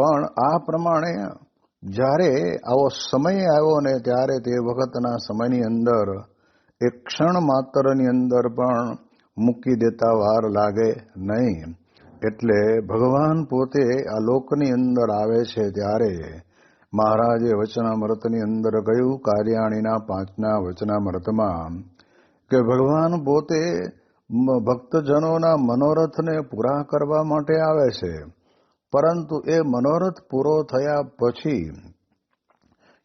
પણ આ પ્રમાણે જ્યારે આવો સમય આવ્યો ને ત્યારે તે વખતના સમયની અંદર એક ક્ષણ માત્રની અંદર પણ મૂકી દેતા વાર લાગે નહીં. એટલે ભગવાન પોતે આ લોકની અંદર આવે છે ત્યારે મહારાજે વચનામૃતની અંદર કહ્યું, કાર્યાણીના પાંચના વચનામૃતમાં કે ભગવાન પોતે ભક્તજનોના મનોરથને પૂરા કરવા માટે આવે છે. પરંતુ એ મનોરથ પૂરો થયા પછી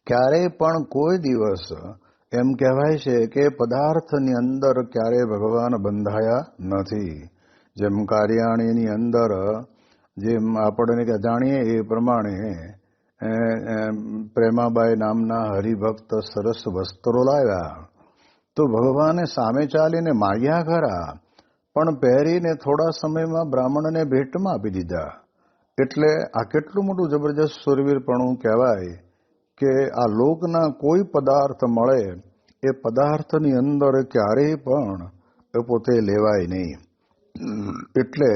ક્યારેય પણ કોઈ દિવસ એમ કહેવાય છે કે પદાર્થની અંદર ક્યારેય ભગવાન બંધાયા નથી. જેમ કાર્યાણીની અંદર, જેમ આપણને જાણીએ એ પ્રમાણે પ્રેમાબાઈ નામના હરિભક્ત સરસ વસ્ત્રો લાવ્યા. તો ભગવાને સામે ચાલીને માગ્યા ખરા, પણ પહેરીને થોડા સમયમાં બ્રાહ્મણને ભેટમાં આપી દીધા. એટલે આ કેટલું મોટું જબરજસ્ત સુરવીરપણું કહેવાય કે આ લોકના કોઈ પદાર્થ મળે, એ પદાર્થની અંદર ક્યારેય પણ એ પોતે લેવાય નહીં. એટલે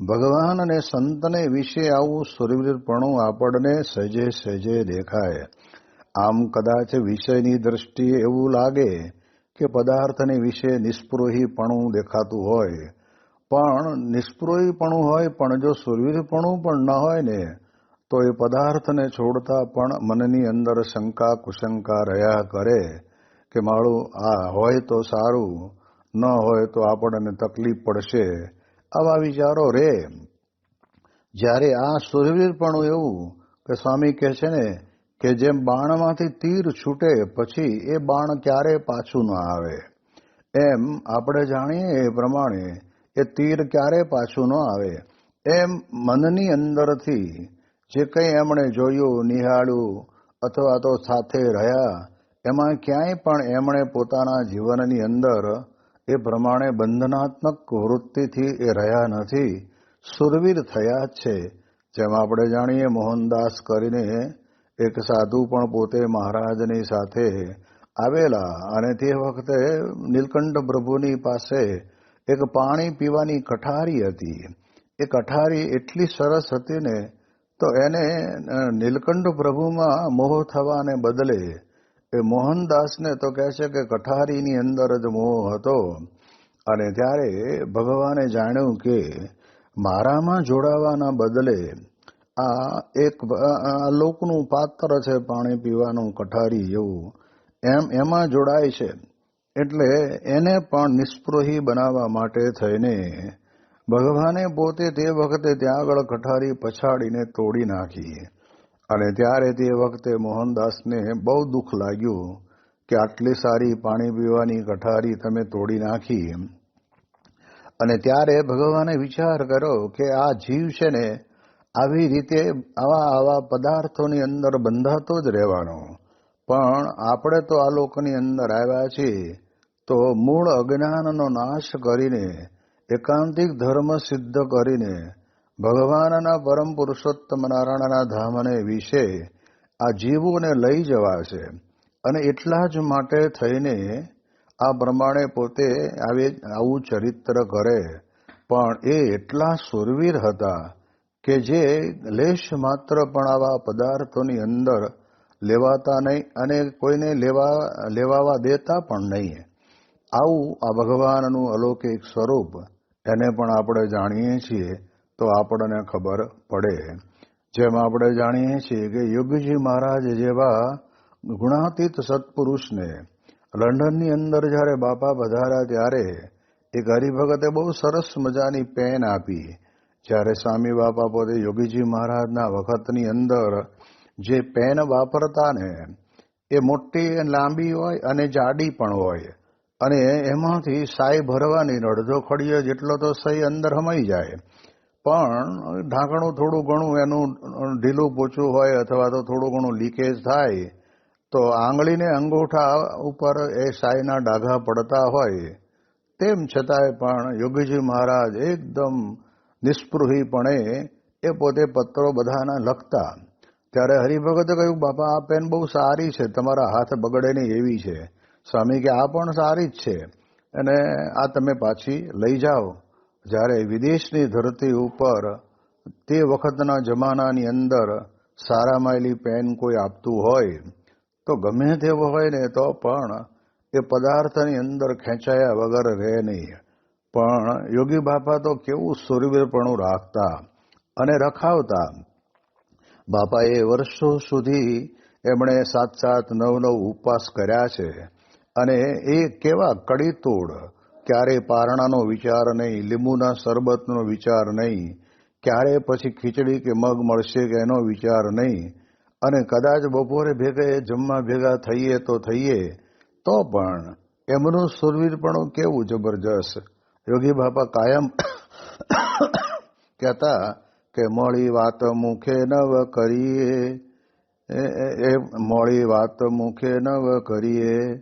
ભગવાન અને સંતને વિશે આવું સુરવીરપણું આપણને સહેજે સહેજે દેખાય. આમ કદાચ વિષયની દ્રષ્ટિએ એવું લાગે કે પદાર્થને વિશે નિસ્પૃહીપણું દેખાતું હોય પણ નિસ્પૃહીપણું હોય, પણ જો સુરવીરપણું પણ ન હોય ને, તો એ પદાર્થને છોડતા પણ મનની અંદર શંકા કુશંકા રહ્યા કરે કે મારું આ હોય તો સારું, ન હોય તો આપણને તકલીફ પડશે. આવા વિચારો રે. જ્યારે આ સુરવીરપણું એવું કે સ્વામી કહે છે ને કે જેમ બાણમાંથી તીર છૂટે પછી એ બાણ ક્યારે પાછું ન આવે? એમ આપણે જાણીએ એ પ્રમાણે એ તીર ક્યારે પાછું ન આવે. એમ મનની અંદરથી જે કંઈ એમણે જોયું, નિહાળ્યું અથવા તો સાથે રહ્યા, એમાં ક્યાંય પણ એમણે પોતાના જીવનની અંદર એ પ્રમાણે બંધનાત્મક વૃત્તિથી એ રહ્યા નથી. સુરવીર થયા છે. જેમ આપણે જાણીએ, મોહનદાસ કરીને એક સાધુ પણ પોતે મહારાજની સાથે આવેલા અને તે વખતે નીલકંઠ પ્રભુની પાસે એક પાણી પીવાની કઠારી હતી. એ કઠારી એટલી સરસ હતી ને, તો એને નીલકંઠ પ્રભુમાં મોહ થવાને બદલે એ મોહનદાસને તો કહે છે કે કઠારીની અંદર જ મોહ હતો. અને ત્યારે ભગવાને જાણ્યું કે મારામાં જોડાવાના બદલે આ એક લોકનું પાત્ર છે પાણી પીવાનું કઠારી એવું. એમ, એમાં જોડાય છે. એટલે એને પણ નિષ્પ્રોહી બનાવવા માટે થઈને ભગવાને પોતે તે વખતે ત્યાં આગળ કઠારી પછાડીને તોડી નાખી. અને ત્યારે તે વખતે મોહનદાસને બહુ દુઃખ લાગ્યું કે આટલી સારી પાણી પીવાની કઠારી તમે તોડી નાખી. અને ત્યારે ભગવાને વિચાર કર્યો કે આ જીવ છે ને આવી રીતે આવા આવા પદાર્થોની અંદર બંધાતો જ રહેવાનો. પણ આપણે તો આ લોકની અંદર આવ્યા છીએ, તો મૂળ અજ્ઞાનનો નાશ કરીને, એકાંતિક ધર્મ સિદ્ધ કરીને, ભગવાનના પરમ પુરુષોત્તમ નારાયણના ધામને વિશે આ જીવોને લઈ જવાશે. અને એટલા જ માટે થઈને આ પ્રમાણે પોતે આવે, આવું ચરિત્ર કરે. પણ એ એટલા સુરવીર હતા કે જે લેશ માત્ર પણ આવા પદાર્થોની અંદર લેવાતા નહીં અને કોઈને લેવા, લેવાવા દેતા પણ નહીં. આવું આ ભગવાનનું અલૌકિક સ્વરૂપ એને પણ આપણે જાણીએ છીએ તો આપણને ખબર પડે. જેમ આપણે જાણીએ છીએ કે યોગીજી મહારાજ જેવા ગુણાતીત સત્પુરુષને લંડનની અંદર જ્યારે બાપા પધાર્યા ત્યારે એક હરિભગતે બહુ સરસ મજાની પેન આપી. જ્યારે સ્વામી બાપા પોતે યોગીજી મહારાજના વખતની અંદર જે પેન વાપરતા ને એ મોટી લાંબી હોય અને જાડી પણ હોય. અને એમાંથી સાય ભરવાની અડધો ખડીયો જેટલો તો સહી અંદર હમાઈ જાય. પણ ઢાંકણું થોડું ઘણું એનું ઢીલું પોચું હોય અથવા તો થોડું ઘણું લીકેજ થાય, તો આંગળીને અંગૂઠા ઉપર એ સાયના ડાઘા પડતા હોય. તેમ છતાંય પણ યોગીજી મહારાજ એકદમ નિસ્પૃહીપણે એ પોતે પત્રો બધાના લખતા. ત્યારે હરિભગતે કહ્યું, બાપા, આ પેન બહુ સારી છે. તમારા હાથ બગડે નહીં એવી છે. સ્વામી કે, આ પણ સારી જ છે. અને આ તમે પાછી લઈ જાઓ. જ્યારે વિદેશની ધરતી ઉપર તે વખતના જમાનાની અંદર સારા માયલી પેન કોઈ આપતું હોય, તો ગમે તેવો હોય ને, તો પણ એ પદાર્થની અંદર ખેંચાયા વગર રહે નહીં. પણ યોગી બાપા તો કેવું સુરવીરપણું રાખતા અને રખાવતા બાપાએ વર્ષો સુધી એમણે સાત સાત નવ નવ ઉપવાસ કર્યા છે અને એ કેવા કડીતોડ, ક્યારે પારણાનો વિચાર નહીં, લીંબુના શરબતનો વિચાર નહીં, ક્યારે પછી ખીચડી કે મગ મળશે કે એનો વિચાર નહીં, અને કદાચ બપોરે ભેગે જમવા ભેગા થઈએ તો થઈએ, તો પણ એમનું સુરવીરપણું કેવું જબરજસ્ત. યોગી બાપા કાયમ કહેતા કે મોડી વાત મુખે નવ કરીએ. એ મોડી વાત મુખે નવ કરીએ.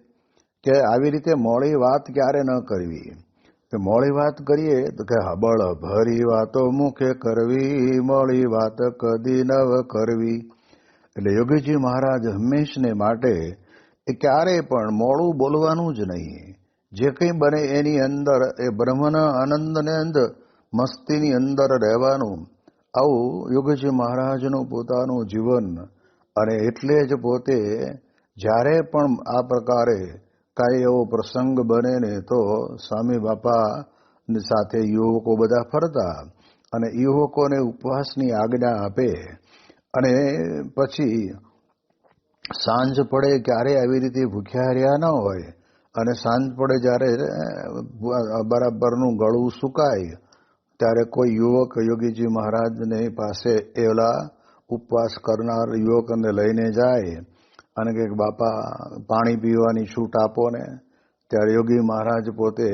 કે આવી રીતે મોડી વાત ક્યારે ન કરવી? કે મોડી વાત કરીએ તો કે હબળ ભરી વાતો મુખે કરવી મોડી વાત કદી નવ કરવી. એટલે યોગીજી મહારાજ હંમેશને માટે એ ક્યારેય પણ મોડું બોલવાનું જ નહીં. જે કંઈ બને એની અંદર, એ બ્રહ્મના આનંદને અંદર મસ્તીની અંદર રહેવાનું. આવું યોગીજી મહારાજનું પોતાનું જીવન અને એટલે જ પોતે જ્યારે પણ આ પ્રકારે કાંઈ એવો પ્રસંગ બને ને તો સ્વામી બાપા સાથે યુવકો બધા ફરતા અને યુવકોને ઉપવાસની આજ્ઞા આપે અને પછી સાંજ પડે ક્યારે આવી રીતે ભૂખ્યા રહ્યા ન હોય અને સાંજ પડે જ્યારે બરાબરનું ગળું સુકાય ત્યારે કોઈ યુવક યોગીજી મહારાજને પાસે એવલા ઉપવાસ કરનાર યુવકને લઈને જાય અને કે બાપા પાણી પીવાની છૂટ આપો ને, ત્યારે યોગી મહારાજ પોતે,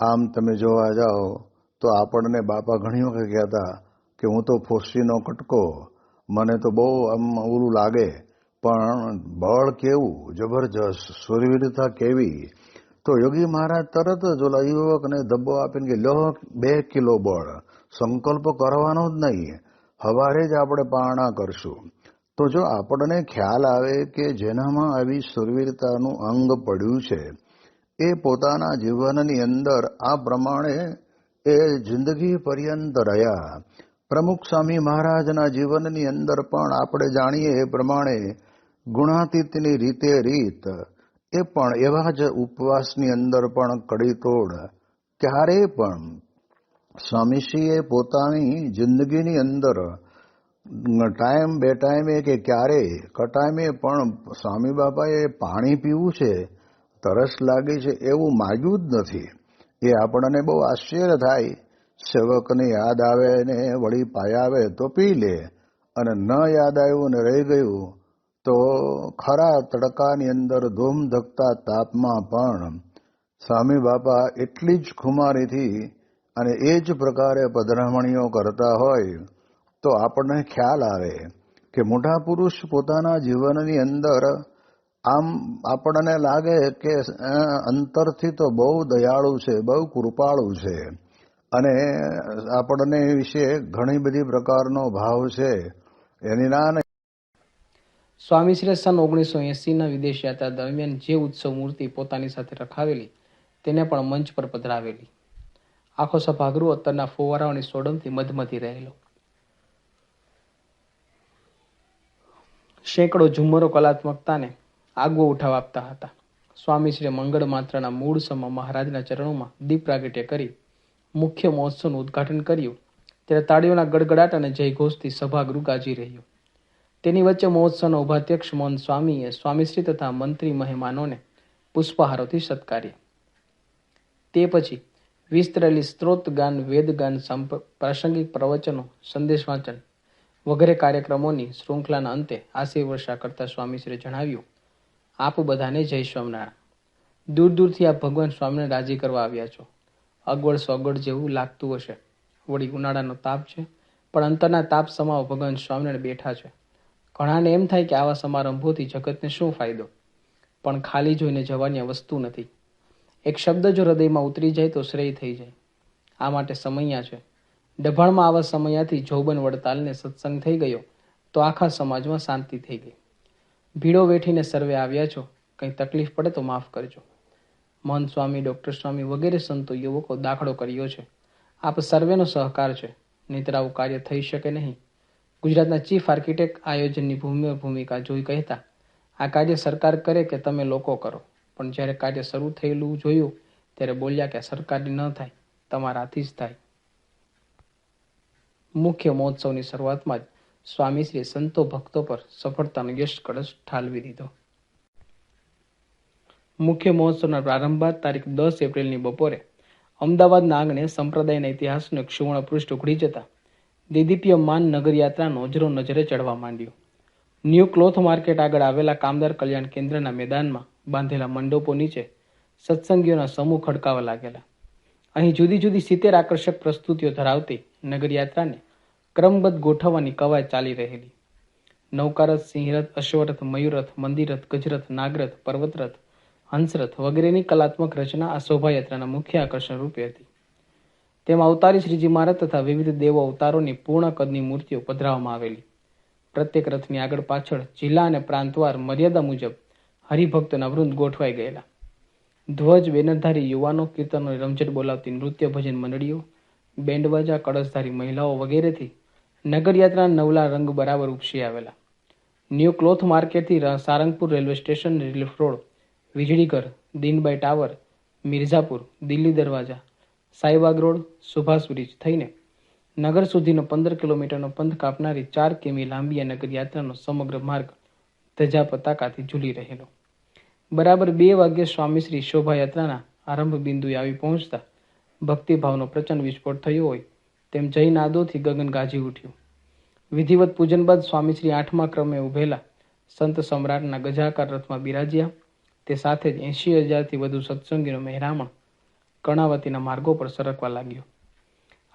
આમ તમે જોવા જાઓ તો આપણને બાપા ઘણી વખત કહેતા કે હું તો ફોસીનો કટકો, મને તો બહુ આમ ઓલું લાગે, પણ બળ કેવું, જબરજસ્ત, સુરવીરતા કેવી તો યોગી મહારાજ તરત જ ઓલા યુવકને ધબ્બો આપીને કે લો બે કિલો બળ. સંકલ્પ કરવાનો જ નહીં. હવારે જ આપણે પારણા કરશું. તો જો આપણને ખ્યાલ આવે કે જેનામાં આવી સુરવીરતાનું અંગ પડ્યું છે, એ પોતાના જીવનની અંદર આ પ્રમાણે એ જિંદગી પર્યંત રહ્યા. પ્રમુખ સ્વામી મહારાજના જીવનની અંદર પણ આપણે જાણીએ એ પ્રમાણે ગુણાતીતની રીતે રીત એ પણ એવા જ ઉપવાસની અંદર પણ કડીતોડ ક્યારે પણ સ્વામીશ્રીએ પોતાની જિંદગીની અંદર ટાઈમ બે ટાઈમે કે ક્યારે કટાઈમે પણ સ્વામી બાપાએ પાણી પીવું છે, તરસ લાગી છે એવું માગ્યું જ નથી. એ આપણને બહુ આશ્ચર્ય થાય. સેવકને યાદ આવે ને વળી પાયાવે તો પી લે. અને ન યાદ આવ્યું ને રહી ગયું તો ખરા તડકાની અંદર ધૂમ ધકતા તાપમાં પણ સ્વામી બાપા એટલી જ ખુમારીથી અને એ જ પ્રકારે પધરામણીઓ કરતા હોય તો આપણને ખ્યાલ આવે કે મોટા પુરુષ પોતાના જીવનની અંદર આમ આપણને લાગે કે અંતરથી તો બહુ દયાળુ છે, બહુ કૃપાળુ છે અને આપણને વિશે ઘણી બધી પ્રકારનો ભાવ છે. એની ના નહીં સ્વામી શ્રી સન ઓગણીસો એંસીના વિદેશ યાત્રા દરમિયાન જે ઉત્સવ મૂર્તિ પોતાની સાથે રખાવેલી, તેને પણ મંચ પર પધરાવેલી. આખો સભાગૃહ અત્તરના ફુવારાઓની સોડમથી મધમથી રહેલો. સેંકડો ઝુમ્મરો કલાત્મકતાને આગવો ઉઠાવ આપતા હતા. સ્વામીશ્રીએ મંગળ માત્રના મૂળ સમા મહારાજના ચરણોમાં દીપ પ્રાગટ્ય કરી, મુખ્ય મહોત્સવનું ઉદ્ઘાટન કર્યું. ત્યારે તાળીઓના ગડગડાટ અને જયઘોષથી સભાગૃહ ગાજી રહ્યું. તેની વચ્ચે મહોત્સવના ઉપાધ્યક્ષ મોહન સ્વામીએ સ્વામીશ્રી તથા મંત્રી મહેમાનોને પુષ્પહારોથી સત્કાર્યા. તે પછી વિસ્તરેલી સ્ત્રોત ગાન વેદગાન સંપ- પ્રાસંગિક પ્રવચનો, સંદેશ વાંચન વગેરે કાર્યક્રમોની શૃંખલાના અંતે આશી વર્ષા કરતા સ્વામીશ્રીએ જણાવ્યું, આપ બધાને જય સ્વામિનારાયણ. દૂર દૂરથી આપ ભગવાન સ્વામીને રાજી કરવા આવ્યા છો. અગવડ સગવડ જેવું લાગતું હશે. વળી ઉનાળાનો તાપ છે, પણ અંતરના તાપ સમાવ ભગવાન સ્વામિનારાયણ બેઠા છે. ઘણાને એમ થાય કે આવા સમારંભોથી જગતને શું ફાયદો? પણ ખાલી જોઈને જવાની વસ્તુ નથી. એક શબ્દ જો હૃદયમાં ઉતરી જાય તો શ્રેય થઈ જાય. આ માટે સમૈયા છે. ડભાણમાં આવા સમયાથી જોબન વડતાલને સત્સંગ થઈ ગયો, તો આખા સમાજમાં શાંતિ થઈ ગઈ. ભીડો વેઠીને સર્વે આવ્યા છો, કંઈ તકલીફ પડે તો માફ કરજો. મહંત સ્વામી, ડૉક્ટર સ્વામી વગેરે સંતો યુવકો દાખલો કર્યો છે. આપ સર્વેનો સહકાર છે નહીતર આવું કાર્ય થઈ શકે નહીં. ગુજરાતના ચીફ આર્કિટેક્ટ આયોજનની ભૂમિ, ભૂમિકા જોઈ કહેતા, આ કાર્ય સરકાર કરે કે તમે લોકો કરો? પણ જ્યારે કાર્ય શરૂ થયેલું જોયું, ત્યારે બોલ્યા કે સરકારી ન થાય, તમારાથી જ થાય. મુખ્ય મહોત્સવની શરૂઆતમાં જ સ્વામીશ્રીએ સંતો ભક્તો પર સફળતાનો યશ કળશ ઠાલવી દીધો. મુખ્ય મહોત્સવના પ્રારંભ બાદ તારીખ દસ એપ્રિલની બપોરે અમદાવાદના આંગણે સંપ્રદાયના ઇતિહાસનું એક સુવર્ણ પૃષ્ઠ ઉઘડી જતા દેદીપ્યમાન નગરયાત્રા નોજરો નજરે ચડવા માંડ્યો. ન્યૂ ક્લોથ માર્કેટ આગળ આવેલા કામદાર કલ્યાણ કેન્દ્રના મેદાનમાં બાંધેલા મંડપો નીચે સત્સંગીઓના સમૂહ ખડકાવા લાગેલા. અહીં જુદી જુદી સિત્તેર આકર્ષક પ્રસ્તુતિઓ ધરાવતી નગરયાત્રાને ક્રમબદ્ધ ગોઠવવાની કવાયત ચાલી રહેલી. નૌકારથ, સિંહરથ, અશ્વરથ, મયુરથ, મંદિરથ, ગજરથ, નાગરથ, પર્વતરથ, હંસરથ વગેરેની કલાત્મક રચના આ શોભાયાત્રાના મુખ્ય આકર્ષણ રૂપે હતી. તેમાં અવતારી શ્રીજી મહારાજ તથા વિવિધ દેવો અવતારોની પૂર્ણ કદની મૂર્તિઓ પધરાવવામાં આવેલી. પ્રત્યેક રથની આગળ પાછળ જિલ્લા અને પ્રાંતવાર મર્યાદા મુજબ હરિભક્તોના વૃંદ ગોઠવાઈ ગયેલા. ધ્વજ બેનરધારી યુવાનો કીર્તનો રમઝટ બોલાવતી નૃત્ય ભજન મંડળીઓ બેન્ડવાજા કળશધારી મહિલાઓ વગેરેથી નગરયાત્રાના નવલા રંગ બરાબર ઉપસી આવેલા. New cloth માર્કેટથી Sarangpur railway station, relief road, વીજળીઘર, Dinbai tower, Mirzapur, Delhi Darwaza Saibaug road Subhash bridge થઈને નગર સુધીનો પંદર કિલોમીટરનો પંથ કાપનારી ચાર કિમી લાંબી આ નગરયાત્રાનો સમગ્ર માર્ગ ધજા પતાકાથી ઝૂલી રહેલો. બરાબર બે વાગ્યે સ્વામીશ્રી શોભાયાત્રાના આરંભ બિંદુએ આવી પહોંચતા ભક્તિભાવનો પ્રચંડ વિસ્ફોટ થયો હોય તેમ જય નાદોથી ગગન ગાજી ઉઠ્યું. વિધિવત પૂજન બાદ સ્વામીશ્રી આઠમા ક્રમે ઉભેલા સંત સમ્રાટના ગજાકાર રથમાં બિરાજ્યા. તે સાથે જ એંશી હજારથી વધુ સત્સંગીનો મહેરામણ કર્ણાવતીના માર્ગો પર સરકવા લાગ્યો.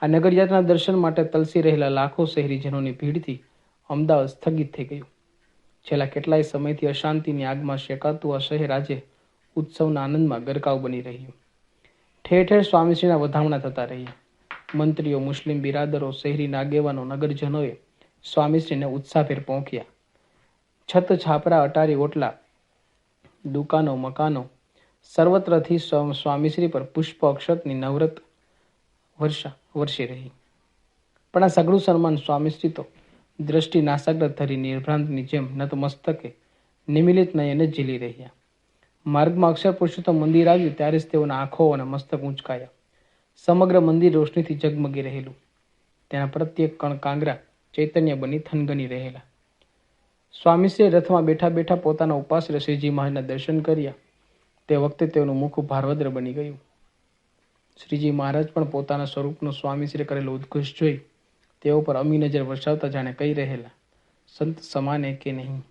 આ નગરયાત્રાના દર્શન માટે તલસી રહેલા લાખો શહેરીજનોની ભીડથી અમદાવાદ સ્થગિત થઈ ગયું. છેલ્લા કેટલાય સમયથી અશાંતિની આગમાં શેકાતું આ શહેર આજે ઉત્સવના આનંદમાં ગરકાવ બની રહ્યું. ઠેર ઠેર સ્વામીશ્રીના વધામણા થતા રહ્યા. મંત્રીઓ, મુસ્લિમ બિરાદરો શહેરીના આગેવાનો નગરજનોએ સ્વામીશ્રીને ઉત્સાહભેર પહોંચ્યા. છત, છાપરા, અટારી, ઓટલા, દુકાનો, મકાનો સર્વત્રથી સ્વ- સ્વામીશ્રી પર પુષ્પ અક્ષતની નવરત વર્ષા વર્ષી રહી. પણ આ સઘળું સન્માન સ્વામીશ્રી તો દ્રષ્ટિ નાસાગ્ર ધરી નિર્ભ્રાંતની જેમ નતમસ્તકે નિમિલિત નયને ઝીલી રહ્યા. માર્ગમાં અક્ષર પુરુષોત્તમ મંદિર આવ્યું ત્યારે જ તેઓના આંખો અને મસ્તક ઊંચકાયા. સમગ્ર મંદિર રોશનીથી ઝગમગી રહેલું. તેના પ્રત્યેક કણ કાંગરા ચૈતન્ય બની થનગની રહેલા. સ્વામીશ્રીએ રથમાં બેઠા બેઠા પોતાના ઉપાશ્રય શ્રીજી મહારાજના દર્શન કર્યા. તે વખતે તેઓનું મુખ ભારવદ્ર બની ગયું. શ્રીજી મહારાજ પણ પોતાના સ્વરૂપનો સ્વામીશ્રી કરેલો ઉદ્ઘોષ જોઈ તેઓ પર અમી નજર વરસાવતા જાણે કહી રહેલા, સંત સમાને કે નહીં?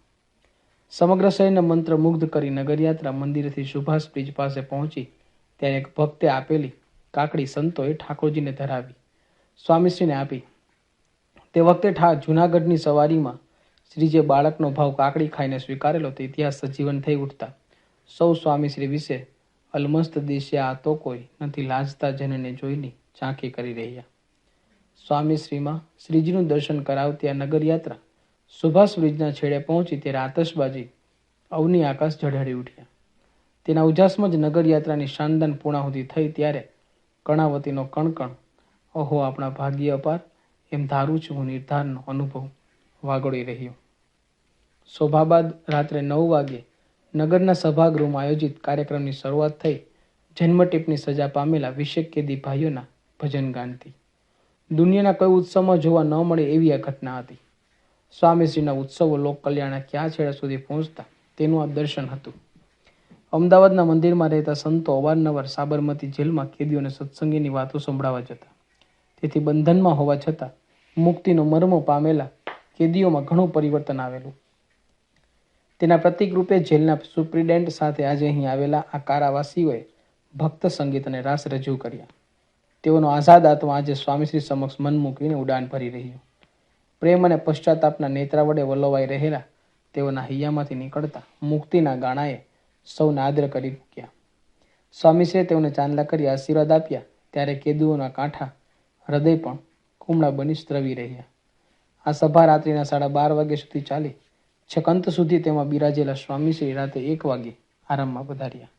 સમગ્ર શહેરને મંત્ર મુગ્ધ કરી નગરયાત્રા મંદિરેથી સુભાષ બ્રિજ પાસે પહોંચી ત્યારે એક ભક્તે આપેલી કાકડી સંતોએ ઠાકોરજીને ધરાવી. સ્વામીશ્રીને આપી. તે વખતે ઠા જુનાગઢની સવારીમાં શ્રીજે બાળકનો ભાવ કાકડી ખાઈને સ્વીકારેલો તે ઇતિહાસ સજીવન થઈ ઉઠતા સૌ સ્વામીશ્રી વિશે અલમસ્ત દિશ્યા આ તો કોઈ નથી લાજતા જનને જોઈને ઝાંખી કરી રહ્યા. સ્વામીશ્રીમાં શ્રીજીનું દર્શન કરાવતી આ નગરયાત્રા સુભાષ બ્રિજના છેડે પહોંચી ત્યારે આતશબાજી અવની આકાશ ઝળહળી ઉઠ્યા. તેના ઉજાસમાં જ નગરયાત્રાની શાનદાન પૂર્ણાહુતિ થઈ ત્યારે કર્ણાવતીનો કણકણ, ઓહો, આપણા ભાગ્ય અપાર, એમ ધારું છું હું નિર્ધારનો અનુભવ. વાગોળી રહ્યો. શોભા બાદ રાત્રે નવ વાગે નગરના સભાગૃહમાં આયોજિત કાર્યક્રમની શરૂઆત થઈ જન્મટીપની સજા પામેલા વિશેક કેદી ભાઈઓના ભજન ગાનથી દુનિયાના કોઈ ઉત્સવમાં જોવા ન મળે એવી આ ઘટના હતી. સ્વામીશ્રીના ઉત્સવો લોક કલ્યાણના ક્યાં છેડા સુધી પહોંચતા તેનું આ દર્શન હતું. અમદાવાદના મંદિરમાં રહેતા સંતો અવારનવાર સાબરમતી જેલમાં કેદીઓને સત્સંગીની વાતો સંભળાવા જતા. તેથી બંધનમાં હોવા છતાં મુક્તિનો મર્મ પામેલા કેદીઓમાં ઘણું પરિવર્તન આવેલું. તેના પ્રતિક રૂપે જેલના સુપ્રિન્ટેન્ટ સાથે આજે અહીં આવેલા આ કારાવાસીઓએ ભક્ત સંગીત અને રાસ રજૂ કર્યા. તેઓનો આઝાદ આત્મા આજે સ્વામીશ્રી સમક્ષ મન મૂકીને ઉડાન ભરી રહ્યું. પ્રેમ અને પશ્ચાતાપના નેત્રા વડે વલ્લવાઈ રહેલા તેઓના હૈયામાંથી નીકળતા મુક્તિના ગાણાએ સૌને આદર કરી મૂક્યા. સ્વામીશ્રીએ તેઓને ચાંદલા કરી આશીર્વાદ આપ્યા. ત્યારે કેદુઓના કાંઠા હૃદય પણ કુમળા બની સ્ત્રવી રહ્યા. આ સભા રાત્રિના સાડા બાર વાગ્યા સુધી ચાલી છેક અંત સુધી તેમાં બિરાજેલા સ્વામીશ્રી રાતે એક વાગે આરામમાં પધાર્યા.